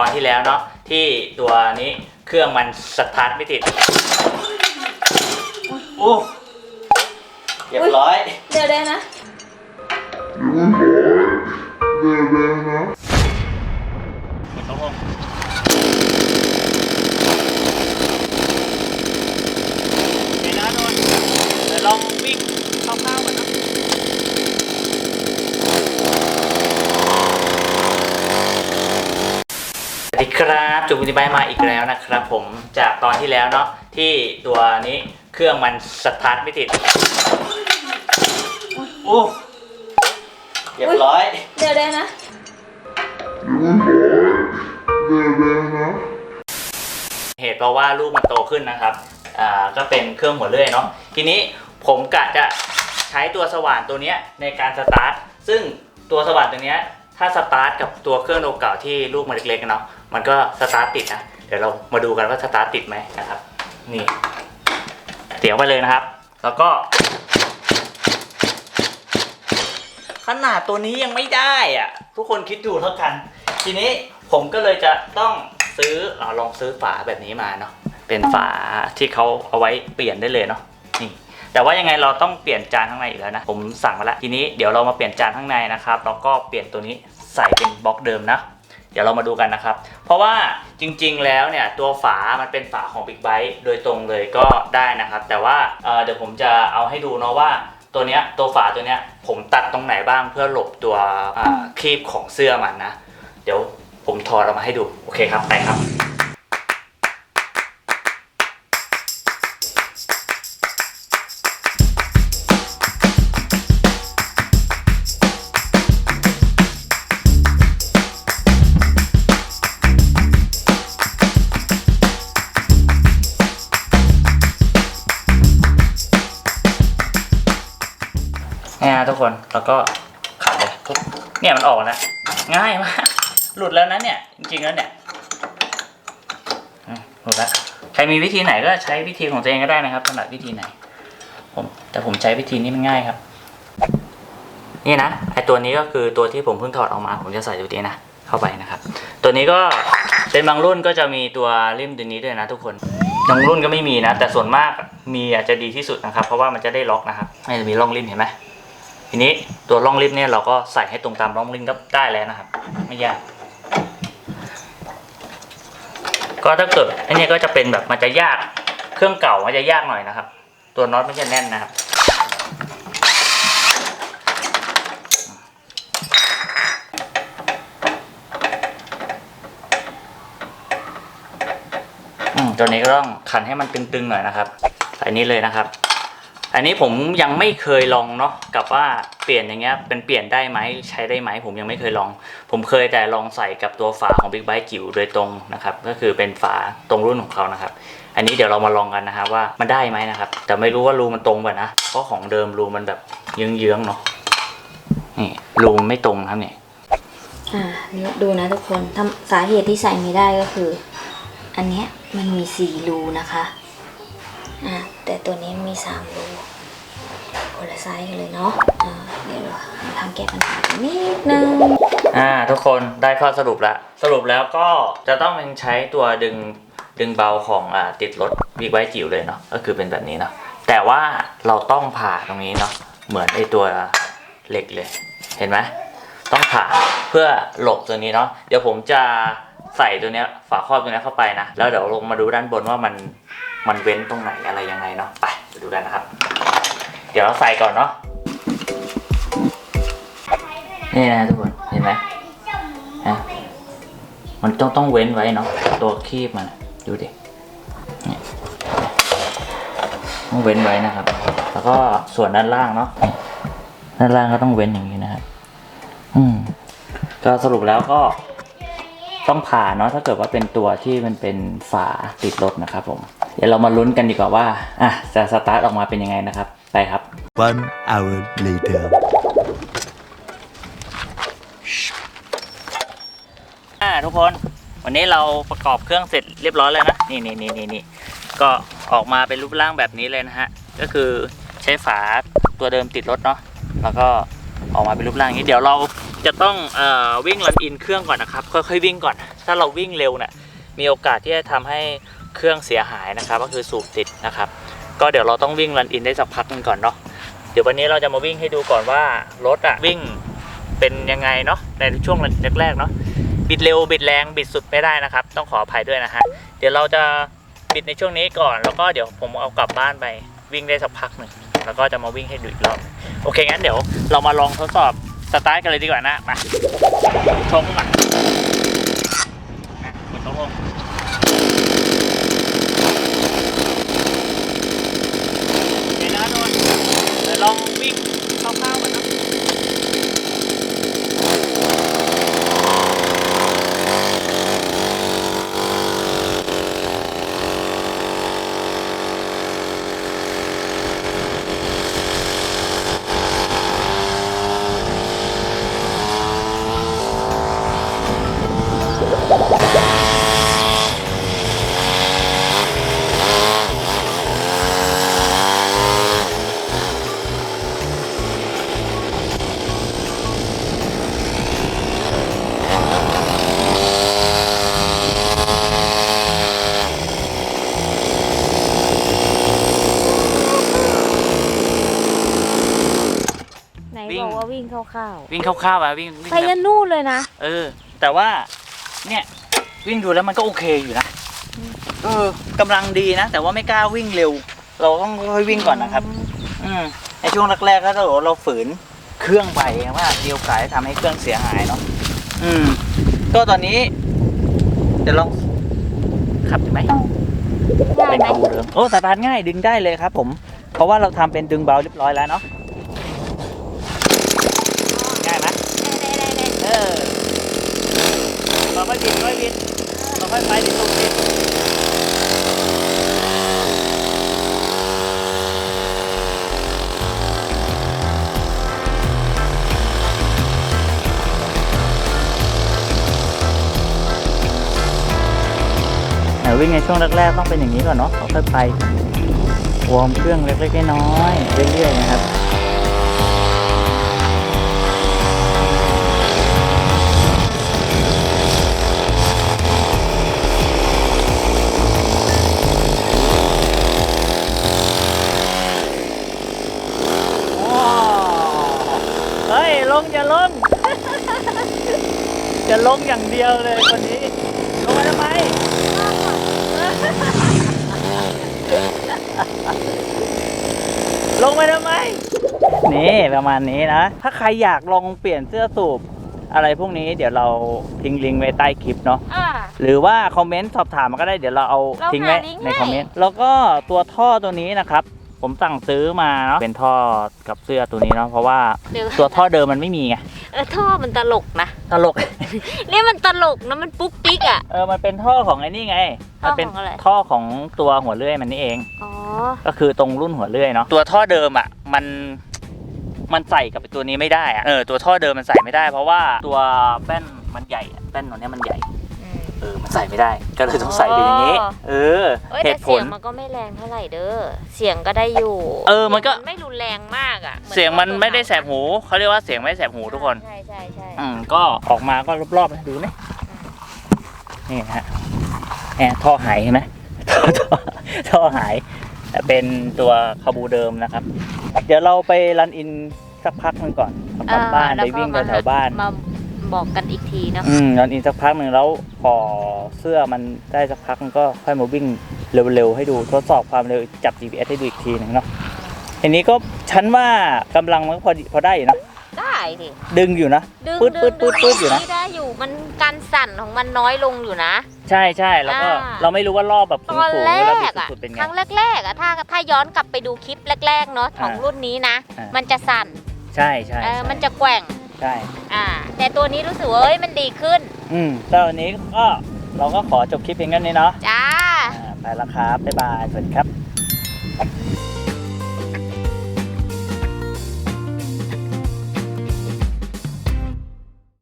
ตอนที่แล้วเนาะที่ตัวนี้เครื่องมันสตาร์ทไม่ติดโอ้เรียบร้อยเดี๋ยวได้นะตกลงเดี๋ยวนะโดนเดี๋ยวลองวิ่งคร่าวๆก่อนนะส วัสดีครับจุ๊บวินบายมาอีกแล้วนะครับผมจากตอนที่แล้วเนาะที่ตัวนี้เครื่องมันสตาร์ทไม่ติดโอ้เรียบร้อย เดี๋ยวได้นะเหตุเพราะว่าลูกมันโตขึ้นนะครับ อ่า ก็เป็นเครื่องหัวเลื่อยเนาะ ทีนี้ผมกะจะใช้ตัวสว่านตัวเนี้ยในการสตาร์ท ซึ่งตัวสว่านตัวเนี้ย ถ้าสตาร์ทกับตัวเครื่องเก่าที่ลูกมันเล็กๆเนาะมันก็สตาร์ทติดนะเดี๋ยวเรามาดูกันว่าสตาร์ทติดไหมนะครับ นี่เสียบไปเลยนะครับ แล้วก็ ขนาดตัวนี้ยังไม่ได้อะทุกคนคิดดูเท่ากัน ทีนี้ผมก็เลยจะต้องซื้ออาลองซื้อฝาแบบนี้มาเนาะเป็นฝาที่เขาเอาไว้เปลี่ยนได้เลยเนาะนี่ แต่ว่ายังไงเราต้องเปลี่ยนจานข้างในอีกแล้วนะ ผมสั่งมาแล้วทีนี้เดี๋ยวเรามาเปลี่ยนจานข้างในนะครับแล้วก็เปลี่ยนตัวนี้ใส่เป็นบล็อกเดิมนะเดี๋ยวเรามาดูกันนะครับ เพราะว่าจริงๆ แล้วเนี่ยตัวฝา มันเป็นฝาของ Big b i t e โดยตรงเลยก็ได้นะครับ แต่ว่าเเดี๋ยวผมจะเอาให้ดูเนาะว่าตัวเนี้ยตัวฝาตัวเนี้ยผมตัดตรงไหนบ้างเพื่อหลบตัวครีบของเสื้อมันนะ เดี๋ยวผมถอดออกมาให้ดู โอเคครับ ไปครับ นี่ยทุกคนแล้วก็ขัดเลยปุ๊บเนี่ยมันออกแล้วง่ายมากหลุดแล้วนะเนี่ย จริงๆแล้วเนี่ยหลุดแล้วใครมีวิธีไหนก็ใช้วิธีของตัวเองก็ได้นะครับถนัดวิธีไหน ผมแต่ผมใช้วิธีนี้มันง่ายครับ นี่นะไอตัวนี้ก็คือตัวที่ผมเพิ่งถอดออกมา ผมจะใส่ตัวนี้นะเข้าไปนะครับ ตัวนี้ก็เป็นบางรุ่นก็จะมีตัวริมตัวนี้ด้วยนะ ทุกคนบางรุ่นก็ไม่มีนะ แต่ส่วนมากมีอาจจะดีที่สุดนะครับ เพราะว่ามันจะได้ล็อกนะครับไม่จะมีร่องริมเห็นไหม ทีนี้ตัวร่องริบเนี่ยเราก็ใส่ให้ตรงตามร่องริบก็ได้แล้วนะครับ ไม่ยาก ก็ถ้าเกิดอันนี้ก็จะเป็นแบบมันจะยากเครื่องเก่ามันจะยากหน่อยนะครับ ตัวน็อตไม่ใช่แน่นนะครับอืมตัวนี้ก็ต้องขันให้มันตึงๆหน่อยนะครับใส่นี้เลยนะครับ อันนี้ผมยังไม่เคยลองเนาะกับว่าเปลี่ยนอย่างเงี้ยเป็นเปลี่ยนได้ไหมใช้ได้ไหมผมยังไม่เคยลอง ผมเคยแต่ลองใส่กับตัวฝาของ Big Bite จิ๋วโดยตรงนะครับก็คือเป็นฝาตรงรุ่นของเขานะครับ อันนี้เดี๋ยวเรามาลองกันนะครับว่ามันได้ไหมนะครับ แต่ไม่รู้ว่ารูมันตรงป่ะนะเพราะของเดิมรูมันแบบเยื้องๆเนาะนี่รูมันไม่ตรงครับเนี่ยอ่านี่ดูนะทุกคนทำสาเหตุที่ใส่ไม่ได้ก็คือ อันเนี้ยมันมีสี่รูนะคะ อ่าแต่ตัวนี้มีสามรูคนละไซส์กันเลยเนาะอ่าเดี๋ยวเราทำแก้ปัญหากันนิดนึงอ่าทุกคนได้ข้อสรุปแล้วสรุปแล้วก็จะต้องเป็นใช้ตัวดึงดึงเบาของอ่าติดรถบิ๊กไบค์จิ๋วเลยเนาะก็คือเป็นแบบนี้เนาะแต่ว่าเราต้องผ่าตรงนี้เนาะเหมือนไอตัวเหล็กเลยเห็นไหมต้องผ่าเพื่อหลบตัวนี้เนาะเดี๋ยวผมจะใส่ตัวเนี้ยฝาครอบตัวเนี้ยเข้าไปนะ แล้วเดี๋ยวลงมาดูด้านบนว่ามัน มันเว้นตรงไหนอะไรยังไงเนาะไปดูกันนะครับ เดี๋ยวเราใส่ก่อนเนาะนี่นะทุกคนเห็นไหมฮะมันต้องต้องเว้นไว้เนาะตัวคีบมันดูดิต้องเว้นไว้นะครับ แล้วก็ส่วนด้านล่างเนาะด้านล่างก็ต้องเว้นอย่างนี้นะครับอืมก็สรุปแล้วก็ต้องผ่าเนาะถ้าเกิดว่าเป็นตัวที่มันเป็นฝาติดรถนะครับผม เดี๋ยวเรามาลุ้นกันดีกว่าว่าอะจะสตาร์ทออกมาเป็นยังไงนะครับ ไปครับ One hour later. อ่าทุกคนวันนี้เราประกอบเครื่องเสร็จเรียบร้อยแล้วนะนี่นี่นี่นี่นี่ก็ออกมาเป็นรูปร่างแบบนี้เลยนะฮะก็คือใช้ฝาตัวเดิมติดรถเนาะแล้วก็ออกมาเป็นรูปร่างอย่างนี้เดี๋ยวเราจะต้องเอ่อวิ่งรันอินเครื่องก่อนนะครับค่อยๆวิ่งก่อน ถ้าเราวิ่งเร็วเนี่ยมีโอกาสที่จะทำให้ เครื่องเสียหายนะครับ ก็คือสูบติดนะครับ ก็เดี๋ยวเราต้องวิ่งรันอินได้สักพักหนึงก่อนเนาะเดี๋ยววันนี้เราจะมาวิ่งให้ดูก่อนว่ารถอะวิ่งเป็นยังไงเนาะในช่วงแรกๆเนาะบิดเร็วบิดแรงบิดสุดไม่ได้นะครับ ต้องขออภัยด้วยนะฮะเดี๋ยวเราจะบิดในช่วงนี้ก่อน แล้วก็เดี๋ยวผมเอากลับบ้านไปวิ่งได้สักพักหนึ่งแล้วก็จะมาวิ่งให้ดูอีกรอบโอเคงั้นเดี๋ยวเรามาลองทดสอบสตาร์ทกันเลยดีกว่านะมาชมก่อนนะกดลงลงโอเคนะทุกคนเดี๋ยวลองวิ่งคร่าวๆก่อนนะ ไหน วิ่ง บอกว่าวิ่งคร่าววิ่งคร่าวๆอะวิ่งวิ่ๆงไปแบบยันนู่นเลยนะ เออ แต่ว่า เนี่ย วิ่งดูแล้วมันก็โอเคอยู่นะเออกำลังดีนะ แต่ว่าไม่กล้าวิ่งเร็ว เราต้องค่อยๆวิ่งก่อนนะครับ อืมในช่วงแรกๆถ้าเราเราฝืนเครื่องไปว่ามีโอกาสจะทำให้เครื่องเสียหายเนาะอืม ก็ตอนนี้เดี๋ยวลองขับได้ไหมได้เป็นไหม ขบูเดิมโอ้สตาร์ทง่ายดึงได้เลยครับ ผม เพราะว่าเราทำเป็นดึงเบาเรียบร้อยแล้วเนาะง่ายไหม ได้ได้ได้ เออเรา ค่อยบินค่อยบินเราค่อยไปดิตรงดิเออวิ่งในช่วงแรกๆต้องเป็นอย่างนี้ก่อนเนาะเราค่อยไปวอร์มเครื่องเล็กๆน้อยๆเรื่อยๆนะครับ ลงอย่าลง จะลงอย่างเดียวเลยคนนี้ ลงมาทำไมลงมาทำไม นี่ประมาณนี้นะ ถ้าใครอยากลองเปลี่ยนเสื้อสูบอะไรพวกนี้เดี๋ยวเราทิ้งลิงก์ไว้ใต้คลิปเนาะอ่า หรือว่าคอมเมนต์สอบถามมาก็ได้เดี๋ยวเราเอาเราทิ้งไว้หาลิงก์ในให้ คอมเมนต์แล้วก็ตัวท่อตัวนี้นะครับ ผมสั่งซื้อมาเนาะเป็นท่อกับเสื้อตัวนี้เนาะเพราะว่าเดี๋ยว ตัวท่อเดิมมันไม่มีไงเออท่อมันตลกนะตลกเนี่ยมันตลกนะมันปุ๊กปิ๊กอะ เออมันเป็นท่อของไอ้นี่ไง ท่อมัเป็นของอะไรท่อของตัวหัวเลื่อยมันนี่เอง อ๋อก็คือตรงรุ่นหัวเลื่อยเนาะตัวท่อเดิมอะมันมันใส่กับไอ้ตัวนี้ไม่ได้อะเออตัวท่อเดิมมันใส่ไม่ได้ เพราะว่าตัวแป้นมันใหญ่อะแป้นตัวเนี้ยมันใหญ่อืม เออมันใส่ไม่ได้ ก็เลยต้องใส่เป็นอย่างนี้อ๋อเออ เอ้ยเหแต่ตุผเสียลงมันก็ไม่แรงเท่าไหร่เด้อ เสียงก็ได้อยู่เออมันก็ ไม่รุนแรงมากอะหอเสียงมันตัวไม่ได้แสบเก่าหูเขาเรียกว่าเสียงไม่แสบหูทุกคน ใช่ใช่ใช่อืมก็ออกมาก็รอบๆนะดูไหมนี่ฮะแอบท่อหายเห็นไหมท่อท่อท่อหายแต่เป็นตัวคาบูเดิมนะครับ เดี๋ยวเราไปรันอินสักพักหนึงก่อนเอากลับบ้านเออไปวิ่งแล้วก็แถวๆบ้าน มา บอกกันอีกทีเนาะอืมรันอินสักพักหนึ่งแล้วพอเสื้อมันได้สักพักมันก็ค่อยมาวิ่งเร็วๆให้ดูทดสอบความเร็วจับ GPS ให้ดูอีกทีหนึ่งเนาะทีนี้ก็ฉันว่ากำลังมันก็พอดีพอได้อยู่นะได้ดิดึงอยู่นะดึงปื๊ดดึปื๊งดปื๊ดปื๊ดอยู่นะได้ได้อยู่มันการสั่นของมันน้อยลงอยู่นะ ใช่ใช่แล้วก็อ่า เราไม่รู้ว่ารอบแบบตอนสูงแรๆเวลาบิกดอะสุดๆเป็นไงครั้งแรกๆอะถ้าถ้าย้อนกลับไปดูคลิปแรกๆเนาะของอ่ารุ่นนี้นะ อ่ามั มันจะสั่นใช่ใช่เออใช่มันจะแกว่ง ใช่ อ่า แต่ตัวนี้รู้สึกว่าเอ้ยมันดีขึ้น อืมแต่วันนี้ก็เราก็ขอจบคลิปเพียงแค่นี้เนาะจ้า อ่าไปแล้วครับบ๊ายบายสวัสดีครับ